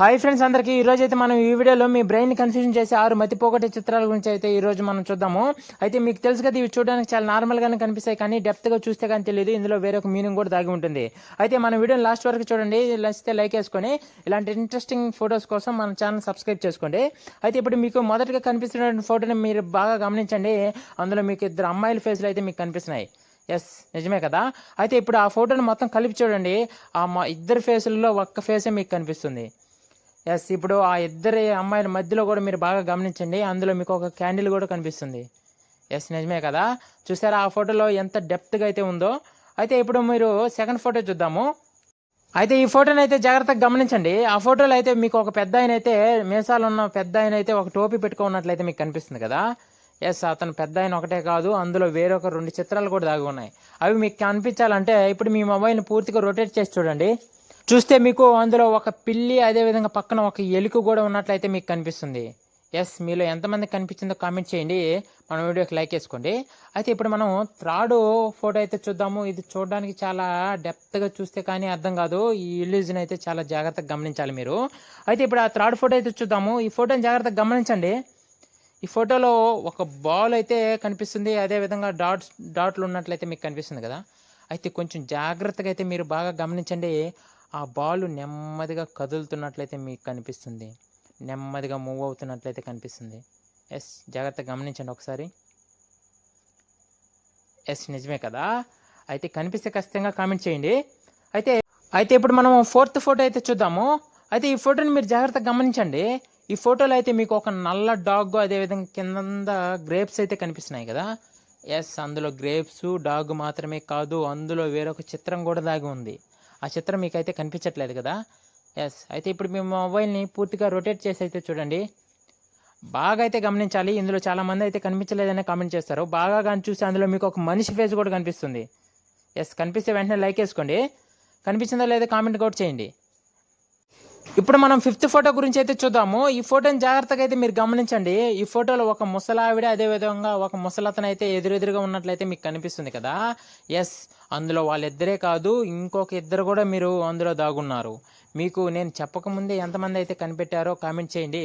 Hi friends అందరికీ ఈరోజు అయితే మనం ఈ వీడియోలో మీ బ్రెయిన్ కన్ఫ్యూజన్ చేసే ఆరు మతిపోగొట్టే చిత్రాల గురించి అయితే ఈ రోజు మనం చూద్దాము. అయితే మీకు తెలుసు కదా ఇవి చూడడానికి చాలా నార్మల్గానే కనిపిస్తాయి కానీ డెప్త్గా చూస్తే కానీ తెలియదు. ఇందులో వేరే ఒక మీనింగ్ కూడా దాగి ఉంటుంది. అయితే మన వీడియోని లాస్ట్ వరకు చూడండి నచ్చితే లైక్ వేసుకొని ఇలాంటి ఇంట్రెస్టింగ్ ఫొటోస్ కోసం మన ఛానల్ సబ్స్క్రైబ్ చేసుకోండి. అయితే ఇప్పుడు మీకు మొదటగా కనిపిస్తున్న ఫోటోని మీరు బాగా గమనించండి. అందులో మీకు ఇద్దరు అమ్మాయిల ఫేస్లు అయితే మీకు కనిపిస్తున్నాయి. ఎస్ నిజమే కదా? అయితే ఇప్పుడు ఆ ఫోటోని మొత్తం కలిపి చూడండి. ఆ మా ఇద్దరు ఫేసుల్లో ఒక్క ఫేసే మీకు కనిపిస్తుంది. ఎస్ ఇప్పుడు ఆ ఇద్దరి అమ్మాయిల మధ్యలో కూడా మీరు బాగా గమనించండి. అందులో మీకు ఒక క్యాండిల్ కూడా కనిపిస్తుంది. ఎస్ నిజమే కదా? చూసారా ఆ ఫోటోలో ఎంత డెప్త్గా అయితే ఉందో? అయితే ఇప్పుడు మీరు సెకండ్ ఫోటో చూద్దాము. అయితే ఈ ఫోటోని అయితే జాగ్రత్తగా గమనించండి. ఆ ఫోటోలో అయితే మీకు ఒక పెద్ద ఆయన అయితే మీసాలు ఉన్న పెద్ద ఆయన అయితే ఒక టోపీ పెట్టుకున్నట్లయితే మీకు కనిపిస్తుంది కదా? ఎస్ అతను పెద్ద ఆయన ఒకటే కాదు అందులో వేరొక రెండు చిత్రాలు కూడా దాగి ఉన్నాయి. అవి మీకు కనిపించాలంటే ఇప్పుడు మీ మొబైల్ని పూర్తిగా రొటేట్ చేసి చూడండి. చూస్తే మీకు అందులో ఒక పిల్లి అదేవిధంగా పక్కన ఒక ఎలుక కూడా ఉన్నట్లయితే మీకు కనిపిస్తుంది. ఎస్ మీలో ఎంతమంది కనిపించిందో కామెంట్ చేయండి. మన వీడియోకి లైక్ వేసుకోండి అయితే ఇప్పుడు మనం త్రాడు ఫోటో అయితే చూద్దాము. ఇది చూడడానికి చాలా డెప్త్గా చూస్తే కానీ అర్థం కాదు. ఈ ఇల్యూజన్ అయితే చాలా జాగ్రత్తగా గమనించాలి మీరు. అయితే ఇప్పుడు ఆ థర్డ్ ఫోటో అయితే చూద్దాము. ఈ ఫోటోని జాగ్రత్తగా గమనించండి. ఈ ఫోటోలో ఒక బాల్ అయితే కనిపిస్తుంది. అదేవిధంగా డాట్స్ డాట్లు ఉన్నట్లయితే మీకు కనిపిస్తుంది కదా. అయితే కొంచెం జాగ్రత్తగా అయితే మీరు బాగా గమనించండి. ఆ బాల్ నెమ్మదిగా కదులుతున్నట్లయితే మీకు కనిపిస్తుంది. నెమ్మదిగా మూవ్ అవుతున్నట్లయితే కనిపిస్తుంది. ఎస్ జాగ్రత్తగా గమనించండి ఒకసారి. ఎస్ నిజమే కదా? అయితే కనిపిస్తే ఖచ్చితంగా కామెంట్ చేయండి. అయితే అయితే ఇప్పుడు మనం ఫోర్త్ ఫోటో అయితే చూద్దాము. అయితే ఈ ఫోటోని మీరు జాగ్రత్తగా గమనించండి. ఈ ఫోటోలో అయితే మీకు ఒక నల్ల డాగ్ అదేవిధంగా కింద గ్రేప్స్ అయితే కనిపిస్తున్నాయి కదా? ఎస్ అందులో గ్రేప్స్ డాగ్ మాత్రమే కాదు అందులో వేరొక చిత్రం కూడా దాగి ఉంది. ఆ చిత్రం మీకైతే కనిపించట్లేదు కదా? ఎస్ అయితే ఇప్పుడు మీ మొబైల్ని పూర్తిగా రొటేట్ చేసి అయితే చూడండి. బాగా అయితే గమనించాలి. ఇందులో చాలా మంది అయితే కనిపించలేదని కామెంట్ చేస్తారు. బాగా కానీ చూసి అందులో మీకు ఒక మనిషి ఫేస్ కూడా కనిపిస్తుంది. ఎస్ కనిపిస్తే వెంటనే లైక్ వేసుకోండి. కనిపించిందో లేదో కామెంట్ కూడా చేయండి. ఇప్పుడు మనం ఫిఫ్త్ ఫోటో గురించి అయితే చూద్దాము. ఈ ఫోటోని జాగ్రత్తగా అయితే మీరు గమనించండి. ఈ ఫోటోలో ఒక ముసలావిడ అదే విధంగా ఒక ముసలతను అయితే ఎదురెదురుగా ఉన్నట్లయితే మీకు కనిపిస్తుంది కదా. ఎస్ అందులో వాళ్ళిద్దరే కాదు ఇంకొక ఇద్దరు కూడా మీరు అందులో దాగున్నారు. మీకు నేను చెప్పకముందే ఎంతమంది అయితే కనిపెట్టారో కామెంట్ చేయండి.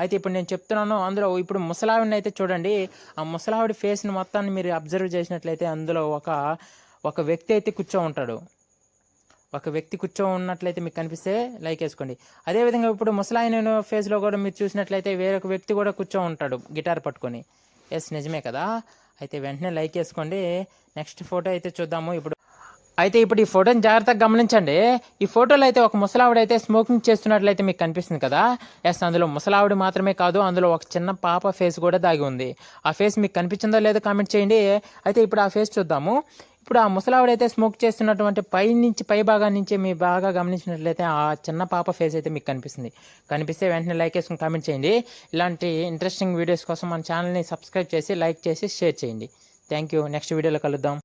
అయితే ఇప్పుడు నేను చెప్తున్నాను అందులో ఇప్పుడు ముసలావిడిని అయితే చూడండి. ఆ ముసలావిడి ఫేస్ని మొత్తాన్ని మీరు అబ్జర్వ్ చేసినట్లయితే అందులో ఒక ఒక వ్యక్తి అయితే కూర్చో ఉంటాడు. ఒక వ్యక్తి కూర్చో ఉన్నట్లయితే మీకు కనిపిస్తే లైక్ వేసుకోండి. అదేవిధంగా ఇప్పుడు ముసలాయన ఫేస్లో కూడా మీరు చూసినట్లయితే వేరొక వ్యక్తి కూడా కూర్చో ఉంటాడు గిటార్ పట్టుకొని. ఎస్ నిజమే కదా? అయితే వెంటనే లైక్ వేసుకోండి. నెక్స్ట్ ఫోటో అయితే చూద్దాము. ఇప్పుడు అయితే ఇప్పుడు ఈ ఫోటోని జాగ్రత్తగా గమనించండి. ఈ ఫోటోలో అయితే ఒక ముసలావిడ అయితే స్మోకింగ్ చేస్తున్నట్లయితే మీకు కనిపిస్తుంది కదా? ఎస్ అందులో ముసలావిడ మాత్రమే కాదు అందులో ఒక చిన్న పాప ఫేస్ కూడా దాగి ఉంది. ఆ ఫేస్ మీకు కనిపించిందో లేదో కామెంట్ చేయండి. అయితే ఇప్పుడు ఆ ఫేస్ చూద్దాము. ఇప్పుడు ఆ ముసలావిడైతే స్మోక్ చేస్తున్నటువంటి పై నుంచి పై భాగం నుంచి మీ బాగా గమనించినట్లయితే ఆ చిన్న పాప ఫేస్ అయితే మీకు కనిపిస్తుంది. కనిపిస్తే వెంటనే లైక్ వేసుకుని కామెంట్ చేయండి. ఇలాంటి ఇంట్రెస్టింగ్ వీడియోస్ కోసం మన ఛానల్ని సబ్స్క్రైబ్ చేసి లైక్ చేసి షేర్ చేయండి. థ్యాంక్ యూ నెక్స్ట్ వీడియోలో కలుద్దాం.